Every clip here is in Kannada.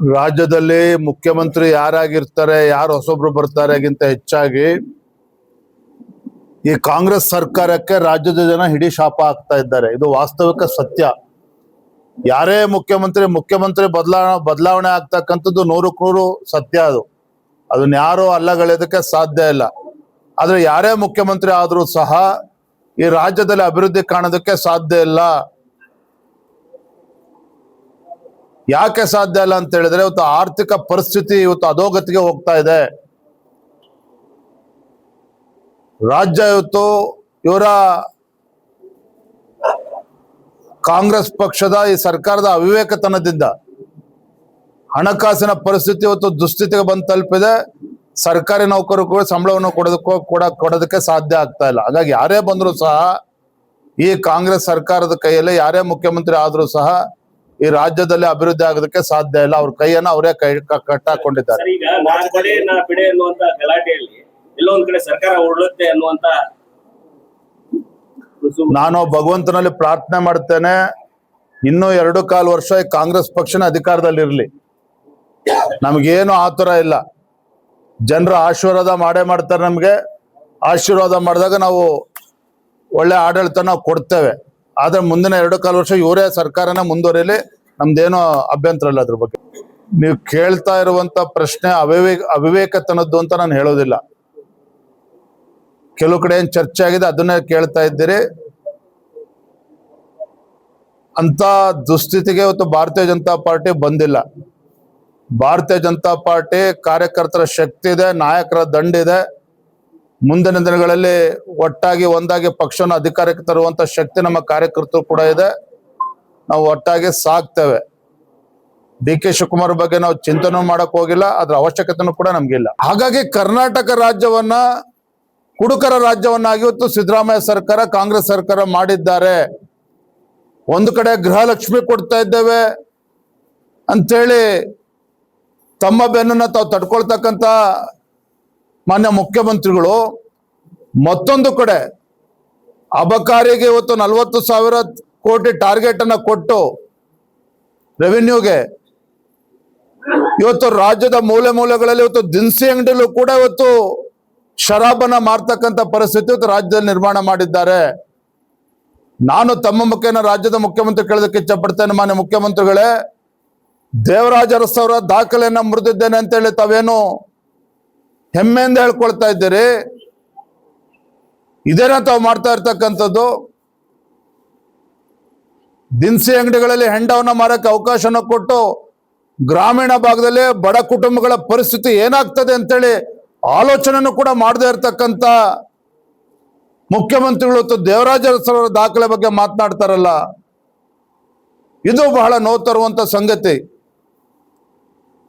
ರಾಜ್ಯದಲ್ಲಿ ಮುಖ್ಯಮಂತ್ರಿ ಯಾರಾಗಿರ್ತಾರೆ, ಯಾರು ಹೊಸೊಬ್ರು ಬರ್ತಾರೆಗಿಂತ ಹೆಚ್ಚಾಗಿ, ಈ ಕಾಂಗ್ರೆಸ್ ಸರ್ಕಾರಕ್ಕೆ ರಾಜ್ಯದ ಜನ ಹಿಡಿ ಶಾಪ ಆಗ್ತಾ ಇದ್ದಾರೆ. ಇದು ವಾಸ್ತವಿಕ ಸತ್ಯ. ಯಾರೇ ಮುಖ್ಯಮಂತ್ರಿ ಮುಖ್ಯಮಂತ್ರಿ ಬದಲಾವಣೆ ಬದಲಾವಣೆ ಆಗ್ತಕ್ಕಂಥದ್ದು ನೂರಕ್ಕೆ ನೂರು ಸತ್ಯ ಅದು. ಅದನ್ನ ಯಾರು ಅಲ್ಲಗಳೆಯೋದಕ್ಕೆ ಸಾಧ್ಯ ಇಲ್ಲ. ಆದ್ರೆ ಯಾರೇ ಮುಖ್ಯಮಂತ್ರಿ ಆದರೂ ಸಹ ಈ ರಾಜ್ಯದಲ್ಲಿ ಅಭಿವೃದ್ಧಿ ಕಾಣೋದಕ್ಕೆ ಸಾಧ್ಯ ಇಲ್ಲ. ಯಾಕೆ ಸಾಧ್ಯ ಇಲ್ಲ ಅಂತ ಹೇಳಿದ್ರೆ ಇವತ್ತು ಆರ್ಥಿಕ ಪರಿಸ್ಥಿತಿ ಇವತ್ತು ಅಧೋಗತಿಗೆ ಹೋಗ್ತಾ ಇದೆ. ರಾಜ್ಯ ಇವತ್ತು ಇವರ ಕಾಂಗ್ರೆಸ್ ಪಕ್ಷದ ಈ ಸರ್ಕಾರದ ಅವಿವೇಕತನದಿಂದ ಹಣಕಾಸಿನ ಪರಿಸ್ಥಿತಿ ಇವತ್ತು ದುಸ್ಥಿತಿಗೆ ಬಂದು ತಲುಪಿದೆ. ಸರ್ಕಾರಿ ನೌಕರರು ಸಂಬಳವನ್ನು ಕೊಡೋದಕ್ಕೂ ಕೂಡ ಕೊಡೋದಕ್ಕೆ ಸಾಧ್ಯ ಆಗ್ತಾ ಇಲ್ಲ. ಹಾಗಾಗಿ ಯಾರೇ ಬಂದರೂ ಸಹ ಈ ಕಾಂಗ್ರೆಸ್ ಸರ್ಕಾರದ ಕೈಯಲ್ಲಿ ಯಾರೇ ಮುಖ್ಯಮಂತ್ರಿ ಆದರೂ ಸಹ ಈ ರಾಜ್ಯದಲ್ಲಿ ಅಭಿವೃದ್ಧಿ ಆಗೋದಕ್ಕೆ ಸಾಧ್ಯ ಇಲ್ಲ. ಅವ್ರ ಕೈಯನ್ನ ಅವರೇ ಕೈ ಕಟ್ಟ ಹಾಕೊಂಡಿದ್ದಾರೆ ಸರ್ ನಾ ಬಿಡೆ ಅನ್ನುವಂತ ಗಲಾಟೆಯಲ್ಲಿ ಎಲ್ಲೋ ಒಂದ್ ಕಡೆ ಸರ್ಕಾರ ಉರುಳುತ್ತೆ ಅನ್ನುವಂತ ನಾನು ಭಗವಂತನಲ್ಲಿ ಪ್ರಾರ್ಥನೆ ಮಾಡ್ತೇನೆ. ಇನ್ನೂ ಎರಡು ಕಾಲು ವರ್ಷ ಈ ಕಾಂಗ್ರೆಸ್ ಪಕ್ಷನ ಅಧಿಕಾರದಲ್ಲಿ ಇರಲಿ. ನಮ್ಗೇನು ಆತರ ಇಲ್ಲ. ಜನರ ಆಶೀರ್ವಾದ ಮಾಡೇ ಮಾಡ್ತಾರೆ ನಮ್ಗೆ. ಆಶೀರ್ವಾದ ಮಾಡಿದಾಗ ನಾವು ಒಳ್ಳೆ ಆಡಳಿತ ನಾವು ಕೊಡ್ತೇವೆ. ಆದ್ರೆ ಮುಂದಿನ ಎರಡು ಕಾಲು ವರ್ಷ ಇವರೇ ಸರ್ಕಾರನ ಮುಂದುವರಿಯಲಿ ನಮ್ದೇನೋ ಅಭ್ಯಂತರ ಇಲ್ಲ ಅದ್ರ ಬಗ್ಗೆ. ನೀವು ಕೇಳ್ತಾ ಇರುವಂತ ಪ್ರಶ್ನೆ ಅವಿವೇಕ ಅವಿವೇಕತನದ್ದು ಅಂತ ನಾನು ಹೇಳೋದಿಲ್ಲ. ಕೆಲವು ಕಡೆ ಏನ್ ಚರ್ಚೆ ಆಗಿದೆ ಅದನ್ನೇ ಕೇಳ್ತಾ ಇದ್ದೀರಿ. ಅಂತ ದುಸ್ಥಿತಿಗೆ ಇವತ್ತು ಭಾರತೀಯ ಜನತಾ ಪಾರ್ಟಿ ಬಂದಿಲ್ಲ. ಭಾರತೀಯ ಜನತಾ ಪಾರ್ಟಿ ಕಾರ್ಯಕರ್ತರ ಶಕ್ತಿ ಇದೆ, ನಾಯಕರ ದಂಡಿದೆ ಮುಂದಿನ ದಿನಗಳಲ್ಲಿ ಒಟ್ಟಾಗಿ ಒಂದಾಗಿ ಪಕ್ಷವನ್ನು ಅಧಿಕಾರಕ್ಕೆ ತರುವಂತ ಶಕ್ತಿ ನಮ್ಮ ಕಾರ್ಯಕರ್ತರು ಕೂಡ ಇದೆ. ನಾವು ಒಟ್ಟಾಗಿ ಸಾಕ್ತೇವೆ. ಡಿ ಕೆ ಶಿವಕುಮಾರ್ ಬಗ್ಗೆ ನಾವು ಚಿಂತನೆ ಮಾಡಕ್ ಹೋಗಿಲ್ಲ, ಅದ್ರ ಅವಶ್ಯಕತೆನೂ ಕೂಡ ನಮ್ಗಿಲ್ಲ. ಹಾಗಾಗಿ ಕರ್ನಾಟಕ ರಾಜ್ಯವನ್ನ, ಕುಡುಕರ ರಾಜ್ಯವನ್ನಾಗಿ ಇವತ್ತು ಸಿದ್ದರಾಮಯ್ಯ ಸರ್ಕಾರ, ಕಾಂಗ್ರೆಸ್ ಸರ್ಕಾರ ಮಾಡಿದ್ದಾರೆ. ಒಂದು ಕಡೆ ಗೃಹಲಕ್ಷ್ಮಿ ಕೊಡ್ತಾ ಇದ್ದೇವೆ ಅಂತೇಳಿ ತಮ್ಮ ಬೆನ್ನನ್ನ ತಾವು ತಡ್ಕೊಳ್ತಕ್ಕಂತ ಮಾನ್ಯ ಮುಖ್ಯಮಂತ್ರಿಗಳು, ಮತ್ತೊಂದು ಕಡೆ ಅಬಕಾರಿಗೆ ಇವತ್ತು ನಲವತ್ತು ಸಾವಿರ ಕೋಟಿ ಟಾರ್ಗೆಟ್ ಅನ್ನ ಕೊಟ್ಟು ರೆವಿನ್ಯೂಗೆ ಇವತ್ತು ರಾಜ್ಯದ ಮೂಲೆ ಮೂಲೆಗಳಲ್ಲಿ ಇವತ್ತು ದಿನಸಿ ಅಂಗಡಿಲೂ ಕೂಡ ಇವತ್ತು ಶರಾಬನ್ನ ಮಾರ್ತಕ್ಕಂಥ ಪರಿಸ್ಥಿತಿ ಇವತ್ತು ರಾಜ್ಯದಲ್ಲಿ ನಿರ್ಮಾಣ ಮಾಡಿದ್ದಾರೆ. ನಾನು ತಮ್ಮ ಮುಖೇನ ರಾಜ್ಯದ ಮುಖ್ಯಮಂತ್ರಿ ಕೇಳೋದಕ್ಕೆ ಇಚ್ಛಪಡ್ತೇನೆ ಮಾನ್ಯ ಮುಖ್ಯಮಂತ್ರಿಗಳೇ. ದೇವರಾಜ ಅರಸವರ ದಾಖಲೆಯನ್ನ ಮುರಿದಿದ್ದೇನೆ ಅಂತೇಳಿ ತಾವೇನು ಹೆಮ್ಮೆಯಿಂದ ಹೇಳ್ಕೊಳ್ತಾ ಇದ್ದೀರಿ. ಇದೇನ ತಾವು ಮಾಡ್ತಾ ಇರ್ತಕ್ಕಂಥದ್ದು. ದಿನಸಿ ಅಂಗಡಿಗಳಲ್ಲಿ ಹೆಂಡವನ್ನ ಮಾರಕ್ಕೆ ಅವಕಾಶನ ಕೊಟ್ಟು ಗ್ರಾಮೀಣ ಭಾಗದಲ್ಲಿ ಬಡ ಕುಟುಂಬಗಳ ಪರಿಸ್ಥಿತಿ ಏನಾಗ್ತದೆ ಅಂತೇಳಿ ಆಲೋಚನೆನೂ ಕೂಡ ಮಾಡದೇ ಇರತಕ್ಕಂತ ಮುಖ್ಯಮಂತ್ರಿಗಳು ದೇವರಾಜ ಅರಸರ ದಾಖಲೆ ಬಗ್ಗೆ ಮಾತನಾಡ್ತಾರಲ್ಲ. ಇದು ಬಹಳ ನೋವು ತರುವಂತ ಸಂಗತಿ.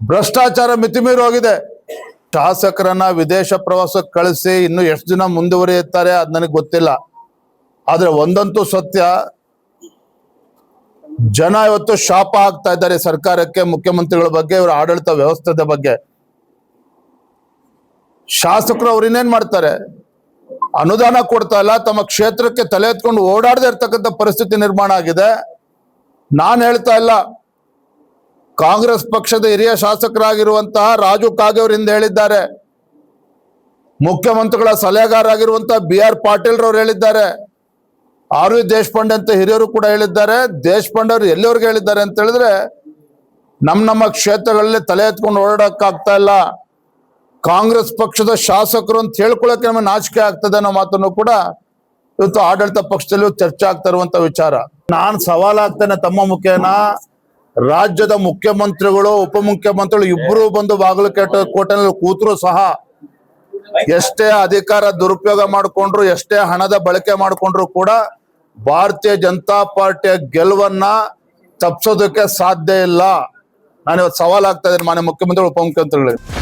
ಭ್ರಷ್ಟಾಚಾರ ಮಿತಿಮೀರಿ ಹೋಗಿದೆ ಶಾಸಕರನ್ನ ವಿದೇಶ ಪ್ರವಾಸಕ್ಕೆ ಕಳಿಸಿ ಇನ್ನು ಎಷ್ಟು ದಿನ ಮುಂದುವರಿಯುತ್ತಾರೆ ಅದ್ ನನಗೆ ಗೊತ್ತಿಲ್ಲ. ಆದ್ರೆ ಒಂದಂತೂ ಸತ್ಯ, ಜನ ಇವತ್ತು ಶಾಪ ಆಗ್ತಾ ಇದ್ದಾರೆ ಸರ್ಕಾರಕ್ಕೆ, ಮುಖ್ಯಮಂತ್ರಿಗಳ ಬಗ್ಗೆ, ಇವರ ಆಡಳಿತ ವ್ಯವಸ್ಥೆದ ಬಗ್ಗೆ. ಶಾಸಕರು ಅವ್ರು ಇನ್ನೇನ್ ಮಾಡ್ತಾರೆ? ಅನುದಾನ ಕೊಡ್ತಾ ಇಲ್ಲ, ತಮ್ಮ ಕ್ಷೇತ್ರಕ್ಕೆ ತಲೆ ಎತ್ಕೊಂಡು ಓಡಾಡದೇ ಇರ್ತಕ್ಕಂಥ ಪರಿಸ್ಥಿತಿ ನಿರ್ಮಾಣ ಆಗಿದೆ. ನಾನು ಹೇಳ್ತಾ ಇಲ್ಲ ಕಾಂಗ್ರೆಸ್ ಪಕ್ಷದ ಹಿರಿಯ ಶಾಸಕರಾಗಿರುವಂತಹ ರಾಜು ಕಾಗೆ ಅವರಿಂದ ಹೇಳಿದ್ದಾರೆ. ಮುಖ್ಯಮಂತ್ರಿಗಳ ಸಲಹೆಗಾರರಾಗಿರುವಂತಹ ಬಿ ಆರ್ ಪಾಟೀಲ್ ರವರು ಹೇಳಿದ್ದಾರೆ. ಆರ್ ವಿ ದೇಶಪಾಂಡೆ ಅಂತ ಹಿರಿಯರು ಕೂಡ ಹೇಳಿದ್ದಾರೆ. ದೇಶಪಾಂಡೆ ಅವರು ಎಲ್ಲಿವರೆಗೆ ಹೇಳಿದ್ದಾರೆ ಅಂತ ಹೇಳಿದ್ರೆ ನಮ್ಮ ನಮ್ಮ ಕ್ಷೇತ್ರಗಳಲ್ಲಿ ತಲೆ ಎತ್ಕೊಂಡು ಓಡಾಡಕ್ಕಾಗ್ತಾ ಇಲ್ಲ. ಕಾಂಗ್ರೆಸ್ ಪಕ್ಷದ ಶಾಸಕರು ಅಂತ ಹೇಳ್ಕೊಳಕ್ಕೆ ನಮಗೆ ನಾಚಿಕೆ ಆಗ್ತದೆ ಅನ್ನೋ ಮಾತನ್ನು ಕೂಡ ಇವತ್ತು ಆಡಳಿತ ಪಕ್ಷದಲ್ಲಿ ಚರ್ಚೆ ಆಗ್ತಾ ಇರುವಂತ ವಿಚಾರ. ನಾನು ಸವಾಲಾಗ್ತೇನೆ ತಮ್ಮ ಮುಖೇನ. ರಾಜ್ಯದ ಮುಖ್ಯಮಂತ್ರಿಗಳು, ಉಪಮುಖ್ಯಮಂತ್ರಿಗಳು ಇಬ್ಬರು ಬಂದು ಬಾಗಲಕೋಟೆ ಕೋಟೆನಲ್ಲಿ ಕೂತರು ಸಹ ಎಷ್ಟೇ ಅಧಿಕಾರ ದುರುಪಯೋಗ ಮಾಡಿಕೊಂಡ್ರು, ಎಷ್ಟೇ ಹಣದ ಬಳಕೆ ಮಾಡಿಕೊಂಡ್ರು ಕೂಡ ಭಾರತೀಯ ಜನತಾ ಪಾರ್ಟಿಯ ಗೆಲುವನ್ನ ತಪ್ಪಿಸೋದಕ್ಕೆ ಸಾಧ್ಯ ಇಲ್ಲ. ನಾನು ಇವತ್ತು ಸವಾಲಾಗ್ತಾ ಇದ್ದೀನಿ ಮಾನ್ಯ ಮುಖ್ಯಮಂತ್ರಿಗಳು ಉಪಮುಖ್ಯಮಂತ್ರಿಗಳಿಗೆ